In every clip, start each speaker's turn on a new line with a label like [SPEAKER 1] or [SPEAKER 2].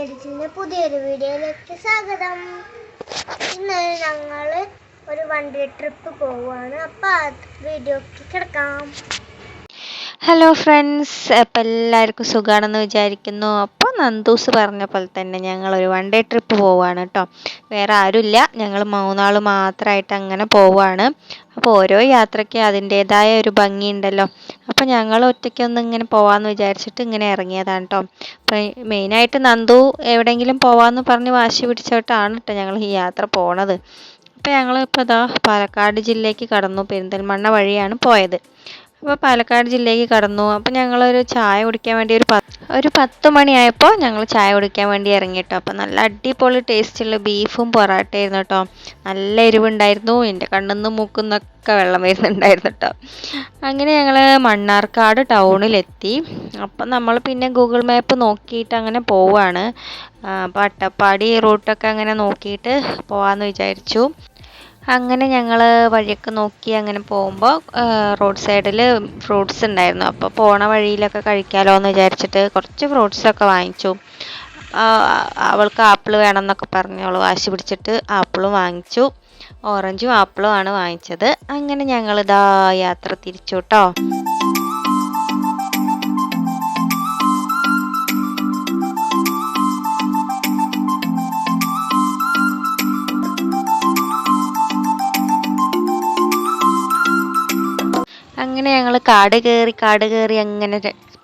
[SPEAKER 1] വില്ലേജിന്റെ പുതിയൊരു വീഡിയോയിലേക്ക് സ്വാഗതം. ഇന്ന് ഞങ്ങൾ ഒരു വൺ ഡേ ട്രിപ്പ് പോവുകയാണ് അപ്പോൾ വീഡിയോക്ക് കിടക്കാം.
[SPEAKER 2] ഹലോ ഫ്രണ്ട്സ് അപ്പം എല്ലാവർക്കും സുഖമാണെന്ന് വിചാരിക്കുന്നു. അപ്പോൾ നന്ദൂസ് പറഞ്ഞ പോലെ തന്നെ ഞങ്ങൾ ഒരു വൺ ഡേ ട്രിപ്പ് പോവുകയാണ് കേട്ടോ വേറെ ആരുമില്ല. ഞങ്ങൾ മൂന്നാൾ മാത്രമായിട്ട് അങ്ങനെ പോവുകയാണ് അപ്പോൾ ഓരോ യാത്രയ്ക്ക് അതിന്റേതായ ഒരു ഭംഗിയുണ്ടല്ലോ അപ്പോൾ ഞങ്ങൾ ഒറ്റയ്ക്കൊന്ന് ഇങ്ങനെ പോവാമെന്ന് വിചാരിച്ചിട്ട് ഇങ്ങനെ ഇറങ്ങിയതാണ് കേട്ടോ അപ്പോൾ മെയിനായിട്ട് നന്ദു എവിടെയെങ്കിലും പോവാമെന്ന് പറഞ്ഞ് വാശി പിടിച്ചോട്ടാണ് കേട്ടോ ഞങ്ങൾ ഈ യാത്ര പോണത്. അപ്പോൾ ഞങ്ങൾ ഇപ്പോൾ ഇതാ പാലക്കാട് ജില്ലയ്ക്ക് കടന്നു. പെരിന്തൽമണ്ണ വഴിയാണ് പോയത്. അപ്പോൾ പാലക്കാട് ജില്ലയ്ക്ക് കടന്നു. അപ്പോൾ ഞങ്ങളൊരു ചായ കുടിക്കാൻ വേണ്ടി ഒരു പത്ത് ഒരു പത്ത് മണിയായപ്പോൾ ഞങ്ങൾ ചായ കുടിക്കാൻ വേണ്ടി ഇറങ്ങി കേട്ടോ അപ്പോൾ നല്ല അടിപൊളി ടേസ്റ്റുള്ള ബീഫും പൊറാട്ടയായിരുന്നു കേട്ടോ നല്ല എരിവുണ്ടായിരുന്നു. എന്റെ കണ്ണിന്ന് മൂക്കുന്നൊക്കെ വെള്ളം വരുന്നുണ്ടായിരുന്നു കേട്ടോ അങ്ങനെ ഞങ്ങൾ മണ്ണാർക്കാട് ടൗണിലെത്തി അപ്പം നമ്മൾ പിന്നെ ഗൂഗിൾ മാപ്പ് നോക്കിയിട്ട് അങ്ങനെ പോവാണ്. അപ്പോൾ അട്ടപ്പാടി റൂട്ടൊക്കെ അങ്ങനെ നോക്കിയിട്ട് പോവാമെന്ന് വിചാരിച്ചു. അങ്ങനെ ഞങ്ങൾ വഴിയൊക്കെ നോക്കി അങ്ങനെ പോകുമ്പോൾ റോഡ് സൈഡിൽ ഫ്രൂട്ട്സ് ഉണ്ടായിരുന്നു. അപ്പോൾ പോണ വഴിയിലൊക്കെ കഴിക്കാമല്ലോ എന്ന് വിചാരിച്ചിട്ട് കുറച്ച് ഫ്രൂട്ട്സൊക്കെ വാങ്ങിച്ചു. അവൾക്ക് ആപ്പിൾ വേണം എന്നൊക്കെ പറഞ്ഞു അവൾ വാശി പിടിച്ചിട്ട് ആപ്പിളും വാങ്ങിച്ചു. ഓറഞ്ചും ആപ്പിളും ആണ് വാങ്ങിച്ചത്. അങ്ങനെ ഞങ്ങൾ ഇതാ യാത്ര തിരിച്ചു കേട്ടോ അങ്ങനെ ഞങ്ങൾ കാട് കയറി കാട് കയറി അങ്ങനെ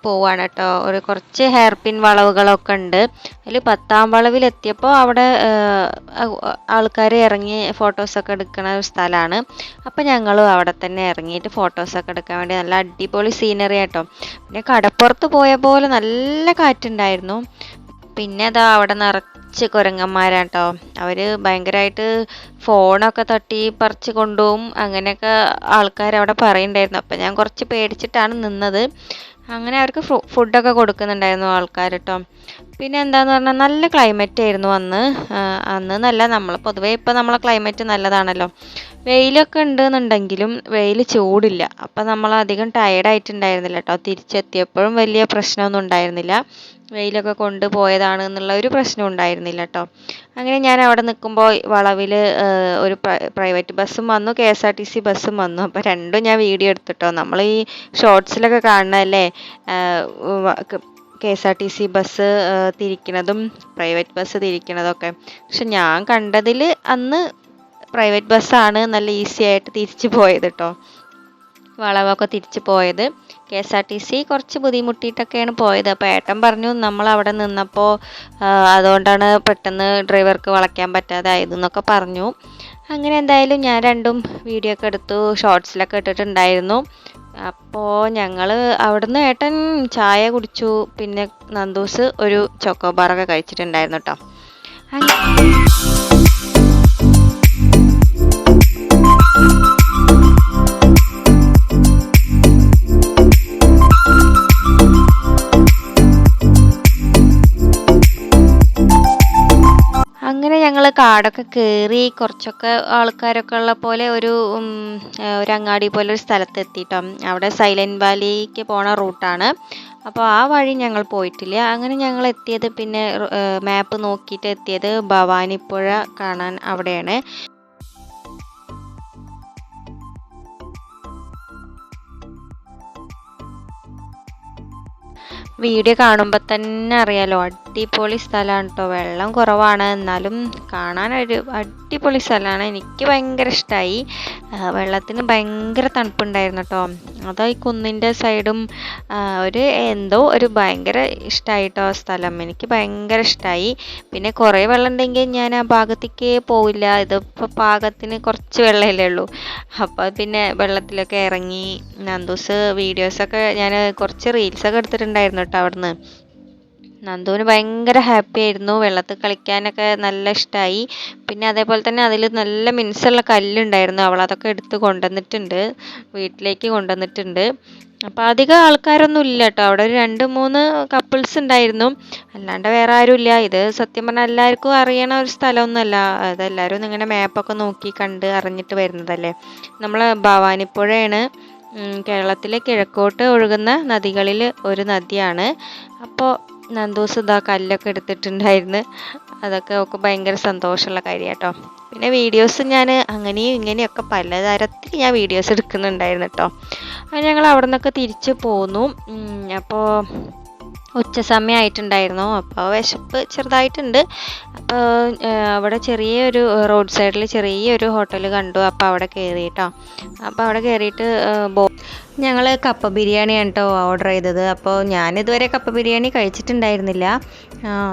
[SPEAKER 2] പോവാണ് കേട്ടോ ഒരു കുറച്ച് ഹെയർ പിൻ വളവുകളൊക്കെ ഉണ്ട്. അതിൽ പത്താം വളവിൽ എത്തിയപ്പോൾ അവിടെ ആൾക്കാർ ഇറങ്ങി ഫോട്ടോസൊക്കെ എടുക്കുന്ന ഒരു സ്ഥലമാണ് അപ്പോൾ ഞങ്ങളും അവിടെ തന്നെ ഇറങ്ങിയിട്ട് ഫോട്ടോസൊക്കെ എടുക്കാൻ വേണ്ടി നല്ല അടിപൊളി സീനറി ആട്ടോ. പിന്നെ കടപ്പുറത്ത് പോയ പോലെ നല്ല കാറ്റുണ്ടായിരുന്നു. പിന്നെ അതാ അവിടെ നിറച്ച് കുരങ്ങന്മാരാട്ടോ അവർ ഭയങ്കരമായിട്ട് ഫോണൊക്കെ തട്ടി പറിച്ച് കൊണ്ടുപോകും. അങ്ങനെയൊക്കെ ആൾക്കാർ അവിടെ പറയുന്നുണ്ടായിരുന്നു അപ്പം ഞാൻ കുറച്ച് പേടിച്ചിട്ടാണ് നിന്നത്. അങ്ങനെ അവർക്ക് ഫുഡൊക്കെ കൊടുക്കുന്നുണ്ടായിരുന്നു ആൾക്കാർ കേട്ടോ പിന്നെ എന്താന്ന് പറഞ്ഞാൽ നല്ല ക്ലൈമറ്റ് ആയിരുന്നു അന്ന്. അന്ന് നല്ല നമ്മൾ പൊതുവേ ഇപ്പം നമ്മളെ ക്ലൈമറ്റ് നല്ലതാണല്ലോ. വെയിലൊക്കെ ഉണ്ടെന്നുണ്ടെങ്കിലും വെയിൽ ചൂടില്ല. അപ്പം നമ്മൾ അധികം ടയർഡായിട്ടുണ്ടായിരുന്നില്ല കേട്ടോ തിരിച്ചെത്തിയപ്പോഴും വലിയ പ്രശ്നമൊന്നും ഉണ്ടായിരുന്നില്ല. വെയിലൊക്കെ കൊണ്ട് പോയതാണ് എന്നുള്ള ഒരു പ്രശ്നം ഉണ്ടായിരുന്നില്ല കേട്ടോ അങ്ങനെ ഞാൻ അവിടെ നിൽക്കുമ്പോൾ വളവിൽ ഒരു പ്രൈവറ്റ് ബസ്സും വന്നു K S R T C ബസ്സും വന്നു. അപ്പോൾ രണ്ടും ഞാൻ വീഡിയോ എടുത്തിട്ടോ. നമ്മൾ ഈ ഷോർട്സിലൊക്കെ കാണുന്നതല്ലേ K S R T C bus തിരിക്കണതും private bus തിരിക്കണതൊക്കെ. പക്ഷെ ഞാൻ കണ്ടതിൽ അന്ന് പ്രൈവറ്റ് ബസ്സാണ് നല്ല ഈസി ആയിട്ട് തിരിച്ചു പോയത് കേട്ടോ വളവൊക്കെ തിരിച്ചു പോയത്. K S R T C കുറച്ച് ബുദ്ധിമുട്ടിയിട്ടൊക്കെയാണ് പോയത്. അപ്പോൾ ഏട്ടൻ പറഞ്ഞു നമ്മൾ അവിടെ നിന്നപ്പോൾ അതുകൊണ്ടാണ് പെട്ടെന്ന് ഡ്രൈവർക്ക് വളയ്ക്കാൻ പറ്റാതെ ആയതെന്നൊക്കെ പറഞ്ഞു. അങ്ങനെ എന്തായാലും ഞാൻ രണ്ടും വീഡിയോ ഒക്കെ എടുത്തു ഷോർട്സിലൊക്കെ ഇട്ടിട്ടുണ്ടായിരുന്നു. അപ്പോൾ ഞങ്ങൾ അവിടുന്ന് ഏട്ടൻ ചായ കുടിച്ചു. പിന്നെ നന്ദൂസ് ഒരു ചോക്കോബാറൊക്കെ കഴിച്ചിട്ടുണ്ടായിരുന്നു കേട്ടോ അങ്ങനെ കാടൊക്കെ കയറി കുറച്ചൊക്കെ ആൾക്കാരൊക്കെ ഉള്ള പോലെ ഒരു ഒരു അങ്ങാടി പോലെ ഒരു സ്ഥലത്ത് എത്തിട്ടോ. അവിടെ സൈലന്റ് വാലിക്ക് പോണ റൂട്ടാണ് അപ്പോൾ ആ വഴി ഞങ്ങൾ പോയിട്ടില്ല. അങ്ങനെ ഞങ്ങൾ എത്തിയത് പിന്നെ മാപ്പ് നോക്കിയിട്ട് എത്തിയത് ഭവാനിപ്പുഴ കാണാൻ അവിടെയാണ്. വീഡിയോ കാണുമ്പോൾ തന്നെ അറിയാലോ അടിപൊളി സ്ഥലമാണ് കേട്ടോ വെള്ളം കുറവാണ്. എന്നാലും കാണാൻ ഒരു അടിപൊളി സ്ഥലമാണ്. എനിക്ക് ഭയങ്കര ഇഷ്ടമായി വെള്ളത്തിന് ഭയങ്കര തണുപ്പുണ്ടായിരുന്നു കേട്ടോ അതാ ഈ കുന്നിന്റെ സൈഡും ഒരു എന്തോ ഒരു ഭയങ്കര ഇഷ്ടമായിട്ടോ ആ സ്ഥലം. എനിക്ക് ഭയങ്കര ഇഷ്ടമായി പിന്നെ കുറേ വെള്ളം ഉണ്ടെങ്കിൽ ഞാൻ ആ ഭാഗത്തേക്ക് പോവില്ല. ഇതിപ്പോൾ പാകത്തിന് കുറച്ച് വെള്ളമല്ലേ ഉള്ളൂ. അപ്പോൾ പിന്നെ വെള്ളത്തിലൊക്കെ ഇറങ്ങി നന്ദൂസ് വീഡിയോസൊക്കെ ഞാൻ കുറച്ച് റീൽസൊക്കെ എടുത്തിട്ടുണ്ടായിരുന്നു കേട്ടോ അവിടുന്ന്. നന്ദുവിന് ഭയങ്കര ഹാപ്പി ആയിരുന്നു. വെള്ളത്തിൽ കളിക്കാനൊക്കെ നല്ല ഇഷ്ടമായി പിന്നെ അതേപോലെ തന്നെ അതിൽ നല്ല മിനുസമുള്ള കല്ലുണ്ടായിരുന്നു. അവൾ അതൊക്കെ എടുത്ത് കൊണ്ടുവന്നിട്ടുണ്ട്. വീട്ടിലേക്ക് കൊണ്ടുവന്നിട്ടുണ്ട്. അപ്പോൾ അധികം ആൾക്കാരൊന്നും ഇല്ല കേട്ടോ. അവിടെ ഒരു രണ്ട് മൂന്ന് കപ്പിൾസ് ഉണ്ടായിരുന്നു. അല്ലാണ്ട് വേറെ ആരും ഇല്ല. ഇത് സത്യം പറഞ്ഞാൽ എല്ലാവർക്കും അറിയണ ഒരു സ്ഥലമൊന്നുമല്ല. അതെല്ലാവരും ഇങ്ങനെ മാപ്പൊക്കെ നോക്കി കണ്ട് അറിഞ്ഞിട്ട് വരുന്നതല്ലേ. നമ്മൾ ഭവാനിപ്പുഴയാണ്. കേരളത്തിലെ കിഴക്കോട്ട് ഒഴുകുന്ന നദികളിൽ ഒരു നദിയാണ്. അപ്പോൾ നന്ദൂസ് ഇതാ കല്ലൊക്കെ എടുത്തിട്ടുണ്ടായിരുന്നു. അതൊക്കെ ഒക്കെ ഭയങ്കര സന്തോഷമുള്ള കാര്യം കേട്ടോ പിന്നെ വീഡിയോസ് ഞാൻ അങ്ങനെയും ഇങ്ങനെയൊക്കെ പലതരത്തിൽ ഞാൻ വീഡിയോസ് എടുക്കുന്നുണ്ടായിരുന്നു കേട്ടോ അങ്ങനെ ഞങ്ങൾ അവിടെ നിന്നൊക്കെ തിരിച്ച് പോന്നു. അപ്പോൾ ഉച്ച സമയമായിട്ടുണ്ടായിരുന്നു അപ്പോൾ വിശപ്പ് ചെറുതായിട്ടുണ്ട്. അപ്പോൾ അവിടെ ചെറിയൊരു റോഡ് സൈഡിൽ ചെറിയൊരു ഹോട്ടൽ കണ്ടു. അപ്പോൾ അവിടെ കയറിയിട്ടോ അപ്പോൾ അവിടെ കയറിയിട്ട് ബോ ഞങ്ങൾ കപ്പ ബിരിയാണിയാണ് കേട്ടോ ഓർഡർ ചെയ്തത്. അപ്പോൾ ഞാനിതുവരെ കപ്പ ബിരിയാണി കഴിച്ചിട്ടുണ്ടായിരുന്നില്ല.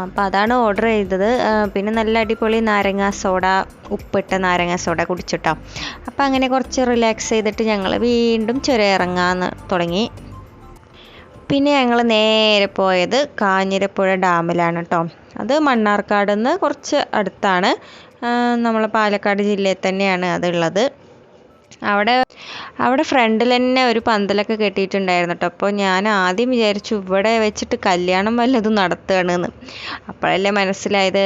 [SPEAKER 2] അപ്പോൾ അതാണ് ഓർഡർ ചെയ്തത്. പിന്നെ നല്ല അടിപൊളി നാരങ്ങ സോഡ ഉപ്പിട്ട നാരങ്ങ സോഡ കുടിച്ചിട്ടോ അപ്പോൾ അങ്ങനെ കുറച്ച് റിലാക്സ് ചെയ്തിട്ട് ഞങ്ങൾ വീണ്ടും ചുരം ഇറങ്ങാൻ തുടങ്ങി. പിന്നെ ഞങ്ങൾ നേരെ പോയത് കാഞ്ഞിരപ്പുഴ ഡാമിലാണ് കേട്ടോ അത് മണ്ണാർക്കാട് നിന്ന് കുറച്ച് അടുത്താണ്. നമ്മളെ പാലക്കാട് ജില്ലയിൽ തന്നെയാണ് അതുള്ളത്. അവിടെ അവിടെ ഫ്രണ്ടിൽ തന്നെ ഒരു പന്തലൊക്കെ കെട്ടിയിട്ടുണ്ടായിരുന്നു കേട്ടോ അപ്പോൾ ഞാൻ ആദ്യം വിചാരിച്ചു ഇവിടെ വെച്ചിട്ട് കല്യാണം വല്ലതും നടത്തുകയാണെന്ന് അപ്പോഴല്ലേ മനസ്സിലായത്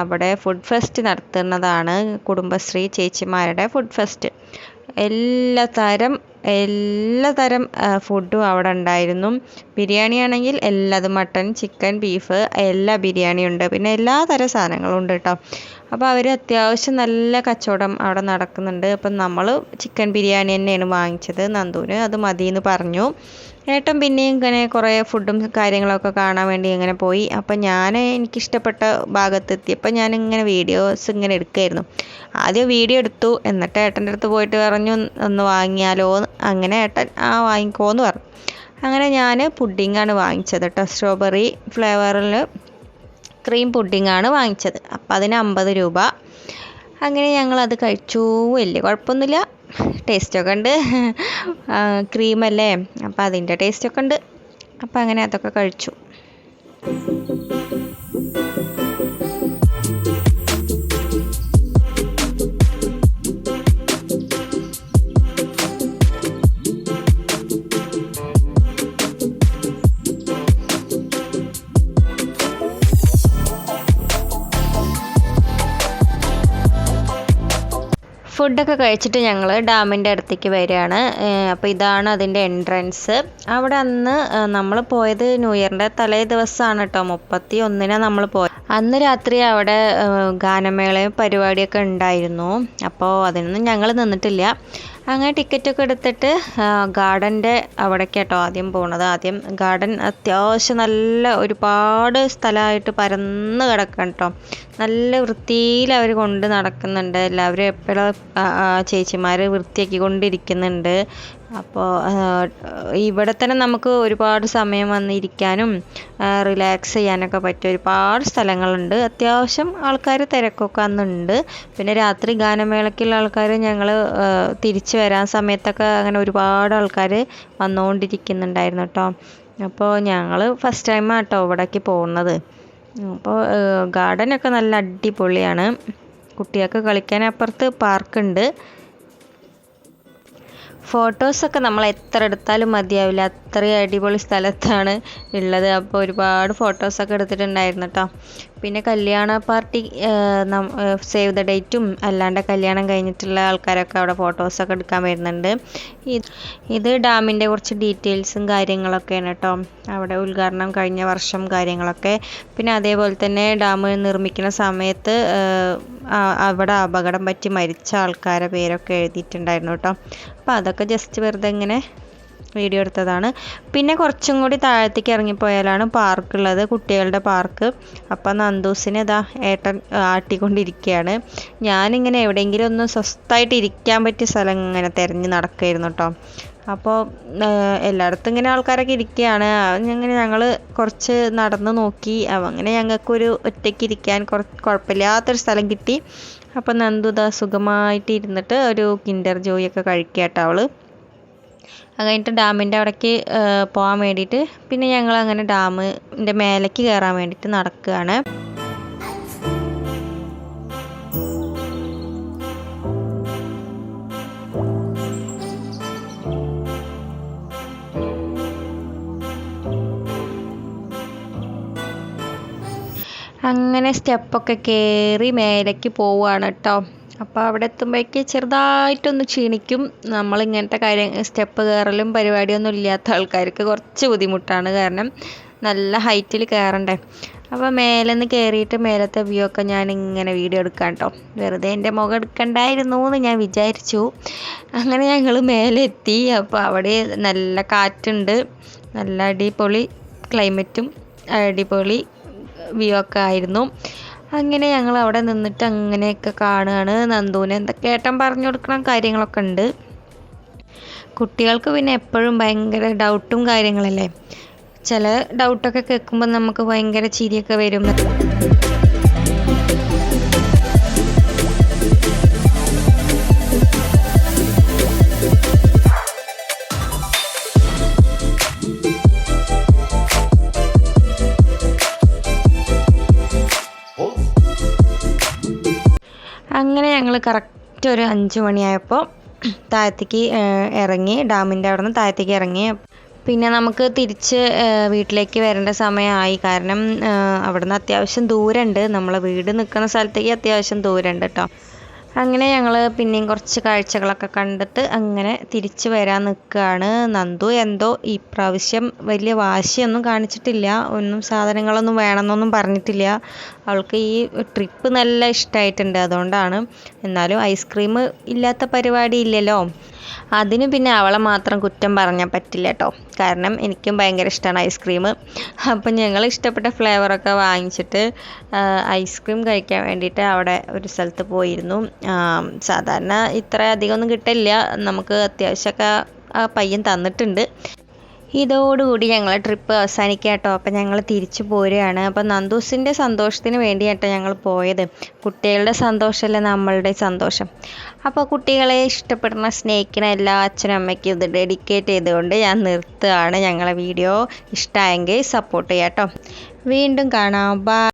[SPEAKER 2] അവിടെ ഫുഡ് ഫെസ്റ്റ് നടത്തുന്നതാണ് കുടുംബശ്രീ ചേച്ചിമാരുടെ ഫുഡ് ഫെസ്റ്റ് എല്ലാ തരം എല്ലാ തരം ഫുഡും അവിടെ ഉണ്ടായിരുന്നു. ബിരിയാണി ആണെങ്കിൽ എല്ലാതും മട്ടൻ ചിക്കൻ ബീഫ് എല്ലാ ബിരിയാണിയും ഉണ്ട്. പിന്നെ എല്ലാ തരം സാധനങ്ങളും ഉണ്ട് കേട്ടോ അപ്പോൾ അവർ അത്യാവശ്യം നല്ല കച്ചവടം അവിടെ നടക്കുന്നുണ്ട്. അപ്പം നമ്മൾ ചിക്കൻ ബിരിയാണി തന്നെയാണ് വാങ്ങിച്ചത്. നന്ദുവിന് അത് മതിയെന്ന് പറഞ്ഞു. ഏട്ടൻ പിന്നെയും ഇങ്ങനെ കുറേ ഫുഡും കാര്യങ്ങളൊക്കെ കാണാൻ വേണ്ടി ഇങ്ങനെ പോയി. അപ്പം ഞാൻ എനിക്കിഷ്ടപ്പെട്ട ഭാഗത്തെത്തിയപ്പോൾ ഞാൻ ഇങ്ങനെ വീഡിയോസ് ഇങ്ങനെ എടുക്കുമായിരുന്നു ആദ്യം വീഡിയോ എടുത്തു. എന്നിട്ട് ഏട്ടന്റെ അടുത്ത് പോയിട്ട് പറഞ്ഞു ഒന്ന് വാങ്ങിയാലോ? അങ്ങനെ ഏട്ടൻ ആ വാങ്ങിക്കോന്ന് പറഞ്ഞു. അങ്ങനെ ഞാൻ പുഡിങ്ങാണ് വാങ്ങിച്ചത് കേട്ടോ സ്ട്രോബെറി ഫ്ലേവറിൽ ക്രീം പുഡിങ്ങാണ് വാങ്ങിച്ചത്. അപ്പം അതിന് അമ്പത് രൂപ. അങ്ങനെ ഞങ്ങളത് കഴിച്ചു. വലിയ കുഴപ്പമൊന്നുമില്ല. ടേസ്റ്റൊക്കെ ഉണ്ട് ക്രീമല്ലേ? അപ്പം അതിന്റെ ടേസ്റ്റൊക്കെ ഉണ്ട് അപ്പോൾ അങ്ങനെ അതൊക്കെ കഴിച്ചു. ഫുഡൊക്കെ കഴിച്ചിട്ട് ഞങ്ങൾ ഡാമിന്റെ അടുത്തേക്ക് വരികയാണ്. അപ്പോൾ ഇതാണ് അതിന്റെ എൻട്രൻസ്. അവിടെ അന്ന് നമ്മൾ പോയത് ന്യൂ ഇയറിന്റെ തലേ ദിവസമാണ് കേട്ടോ മുപ്പത്തി ഒന്നിനാണ് നമ്മൾ പോയത്. അന്ന് രാത്രി അവിടെ ഗാനമേളയും പരിപാടിയൊക്കെ ഉണ്ടായിരുന്നു. അപ്പോൾ അതിനൊന്നും ഞങ്ങൾ നിന്നിട്ടില്ല. അങ്ങനെ ടിക്കറ്റൊക്കെ എടുത്തിട്ട് ഗാർഡന്റെ അവിടേക്ക് കേട്ടോ ആദ്യം പോണത്. ആദ്യം ഗാർഡൻ അത്യാവശ്യം നല്ല ഒരുപാട് സ്ഥലമായിട്ട് പരന്ന് കിടക്കണം കേട്ടോ നല്ല വൃത്തിയിൽ അവർ കൊണ്ട് നടക്കുന്നുണ്ട്. എല്ലാവരും എപ്പോഴും ചേച്ചിമാർ വൃത്തിയാക്കി കൊണ്ടിരിക്കുന്നുണ്ട് അപ്പോൾ ഇവിടെ തന്നെ നമുക്ക് ഒരുപാട് സമയം വന്നിരിക്കാനും റിലാക്സ് ചെയ്യാനൊക്കെ പറ്റിയ ഒരുപാട് സ്ഥലങ്ങളുണ്ട്. അത്യാവശ്യം ആൾക്കാർ തിരക്കൊക്കെ അന്നുണ്ട്. പിന്നെ രാത്രി ഗാനമേളയ്ക്കുള്ള ആൾക്കാർ ഞങ്ങൾ തിരിച്ചു വരാൻ സമയത്തൊക്കെ അങ്ങനെ ഒരുപാട് ആൾക്കാർ വന്നുകൊണ്ടിരിക്കുന്നുണ്ടായിരുന്നു കേട്ടോ. അപ്പോൾ ഞങ്ങൾ ഫസ്റ്റ് ടൈമാണ് കേട്ടോ ഇവിടേക്ക് പോകുന്നത്. അപ്പോൾ ഗാർഡനൊക്കെ നല്ല അടിപൊളിയാണ്. കുട്ടികൾക്ക് കളിക്കാൻ അപ്പുറത്ത് പാർക്കുണ്ട്. ഫോട്ടോസൊക്കെ നമ്മൾ എത്ര എടുത്താലും മതിയാവില്ല. അത്രയും അടിപൊളി സ്ഥലത്താണ് ഉള്ളത്. അപ്പോൾ ഒരുപാട് ഫോട്ടോസൊക്കെ എടുത്തിട്ടുണ്ടായിരുന്നു കേട്ടോ പിന്നെ കല്യാണ പാർട്ടി സേവ് ദ ഡേറ്റും അല്ലാണ്ട് കല്യാണം കഴിഞ്ഞിട്ടുള്ള ആൾക്കാരൊക്കെ അവിടെ ഫോട്ടോസൊക്കെ എടുക്കാൻ വരുന്നുണ്ട്. ഇത് ഡാമിന്റെ കുറച്ച് ഡീറ്റെയിൽസും കാര്യങ്ങളൊക്കെയാണ് കേട്ടോ. അവിടെ ഉദ്ഘാടനം കഴിഞ്ഞ വർഷം കാര്യങ്ങളൊക്കെ. പിന്നെ അതേപോലെ തന്നെ ഡാം നിർമ്മിക്കുന്ന സമയത്ത് അവിടെ അപകടം പറ്റി മരിച്ച ആൾക്കാരെ പേരൊക്കെ എഴുതിയിട്ടുണ്ടായിരുന്നു കേട്ടോ. അപ്പോൾ അതൊക്കെ ജസ്റ്റ് വെറുതെ ഇങ്ങനെ വീഡിയോ എടുത്തതാണ്. പിന്നെ കുറച്ചും കൂടി താഴത്തേക്ക് ഇറങ്ങിപ്പോയാലാണ് പാർക്ക് ഉള്ളത് കുട്ടികളുടെ പാർക്ക്. അപ്പം നന്ദൂസിനെ ഇതാ ഏട്ടൻ ആട്ടിക്കൊണ്ടിരിക്കുകയാണ്. ഞാനിങ്ങനെ എവിടെയെങ്കിലും ഒന്ന് സ്വസ്ഥമായിട്ട് ഇരിക്കാൻ പറ്റിയ സ്ഥലം ഇങ്ങനെ തിരഞ്ഞ് നടക്കുമായിരുന്നു കേട്ടോ. അപ്പോൾ എല്ലായിടത്തും ഇങ്ങനെ ആൾക്കാരൊക്കെ ഇരിക്കുകയാണ്. അങ്ങനെ ഞങ്ങൾ കുറച്ച് നടന്ന് നോക്കി. അങ്ങനെ ഞങ്ങൾക്കൊരു ഒറ്റയ്ക്ക് ഇരിക്കാൻ കുഴപ്പമില്ലാത്തൊരു സ്ഥലം കിട്ടി. അപ്പം നന്ദുദാ സുഖമായിട്ട് ഇരുന്നിട്ട് ഒരു കിൻഡർ കഴിക്കുക കേട്ടോ അവൾ. അത് കഴിഞ്ഞിട്ട് ഡാമിന്റെ അവിടേക്ക് പോകാൻ വേണ്ടിയിട്ട് പിന്നെ ഞങ്ങൾ അങ്ങനെ ഡാമിന്റെ മേലേക്ക് കയറാൻ വേണ്ടിയിട്ട് നടക്കുകയാണ്. അങ്ങനെ സ്റ്റെപ്പൊക്കെ കയറി മേലേക്ക് പോവുകയാണ് കേട്ടോ അപ്പോൾ അവിടെ എത്തുമ്പോഴേക്ക് ചെറുതായിട്ടൊന്ന് ക്ഷീണിക്കും. നമ്മളിങ്ങനത്തെ കാര്യം സ്റ്റെപ്പ് കയറലും പരിപാടിയൊന്നും ഇല്ലാത്ത ആൾക്കാർക്ക് കുറച്ച് ബുദ്ധിമുട്ടാണ് കാരണം നല്ല ഹൈറ്റിൽ കയറണ്ടേ. അപ്പോൾ മേലെ നിന്ന് കയറിയിട്ട് മേലത്തെ വ്യൂ ഒക്കെ ഞാൻ ഇങ്ങനെ വീഡിയോ എടുക്കാം കേട്ടോ വെറുതെ എന്റെ മുഖം എടുക്കണ്ടായിരുന്നു എന്ന് ഞാൻ വിചാരിച്ചു. അങ്ങനെ ഞങ്ങൾ മേലെ എത്തി അപ്പോൾ അവിടെ നല്ല കാറ്റുണ്ട്. നല്ല അടിപൊളി ക്ലൈമറ്റും അടിപൊളി വ്യൂ ഒക്കെ ആയിരുന്നു. അങ്ങനെ ഞങ്ങൾ അവിടെ നിന്നിട്ട് അങ്ങനെയൊക്കെ കാണുകയാണ് നന്ദുവിന്. എന്തൊക്കെ ഏട്ടൻ പറഞ്ഞു കൊടുക്കണം കാര്യങ്ങളൊക്കെ ഉണ്ട്. കുട്ടികൾക്ക് പിന്നെ എപ്പോഴും ഭയങ്കര ഡൗട്ടും കാര്യങ്ങളല്ലേ? ചില ഡൗട്ടൊക്കെ കേൾക്കുമ്പോൾ നമുക്ക് ഭയങ്കര ചിരിയൊക്കെ വരും. കറക്റ്റ് ഒരു അഞ്ച് മണിയായപ്പോൾ താഴത്തേക്ക് ഇറങ്ങി ഡാമിന്റെ അവിടെ നിന്ന് താഴത്തേക്ക് ഇറങ്ങി. പിന്നെ നമുക്ക് തിരിച്ച് വീട്ടിലേക്ക് വരേണ്ട സമയമായി. കാരണം അവിടുന്ന് അത്യാവശ്യം ദൂരമുണ്ട് നമ്മളെ വീട് നിൽക്കുന്ന സ്ഥലത്തേക്ക് അത്യാവശ്യം ദൂരമുണ്ട് കേട്ടോ അങ്ങനെ ഞങ്ങൾ പിന്നെയും കുറച്ച് കാഴ്ചകളൊക്കെ കണ്ടിട്ട് അങ്ങനെ തിരിച്ചു വരാൻ നിൽക്കുകയാണ് നന്ദു എന്തോ ഈ പ്രാവശ്യം വലിയ വാശിയൊന്നും കാണിച്ചിട്ടില്ല. ഒന്നും സാധനങ്ങളൊന്നും വേണമെന്നൊന്നും പറഞ്ഞിട്ടില്ല. അവൾക്ക് ഈ ട്രിപ്പ് നല്ല ഇഷ്ടമായിട്ടുണ്ട് അതുകൊണ്ടാണ്. എന്നാലും ഐസ്ക്രീം ഇല്ലാത്ത പരിപാടി ഇല്ലല്ലോ. അതിന് പിന്നെ അവളെ മാത്രം കുറ്റം പറഞ്ഞാൽ പറ്റില്ല കേട്ടോ. കാരണം എനിക്കും ഭയങ്കര ഇഷ്ടമാണ് ഐസ്ക്രീം അപ്പം ഞങ്ങൾ ഇഷ്ടപ്പെട്ട ഫ്ലേവറൊക്കെ വാങ്ങിച്ചിട്ട് ഐസ്ക്രീം കഴിക്കാൻ വേണ്ടിയിട്ട് അവിടെ ഒരു സ്ഥലത്ത് പോയിരുന്നു. സാധാരണ ഇത്ര അധികമൊന്നും കിട്ടില്ല. നമുക്ക് അത്യാവശ്യമൊക്കെ ആ പയ്യൻ തന്നിട്ടുണ്ട്. ഇതോടുകൂടി ഞങ്ങൾ ട്രിപ്പ് അവസാനിക്കുക കേട്ടോ അപ്പം ഞങ്ങൾ തിരിച്ചു പോരുകയാണ്. അപ്പം നന്ദൂസിന്റെ സന്തോഷത്തിന് വേണ്ടിയാട്ടോ ഞങ്ങൾ പോയത്. കുട്ടികളുടെ സന്തോഷമല്ലേ നമ്മളുടെ സന്തോഷം. അപ്പോൾ കുട്ടികളെ ഇഷ്ടപ്പെടുന്ന സ്നേഹിക്കുന്ന എല്ലാ അച്ഛനും അമ്മയ്ക്കും ഇത് ഡെഡിക്കേറ്റ് ചെയ്തുകൊണ്ട് ഞാൻ നിർത്തുകയാണ് ഞങ്ങളെ വീഡിയോ. ഇഷ്ടമായെങ്കിൽ സപ്പോർട്ട് ചെയ്യാം കേട്ടോ വീണ്ടും കാണാം. ബൈ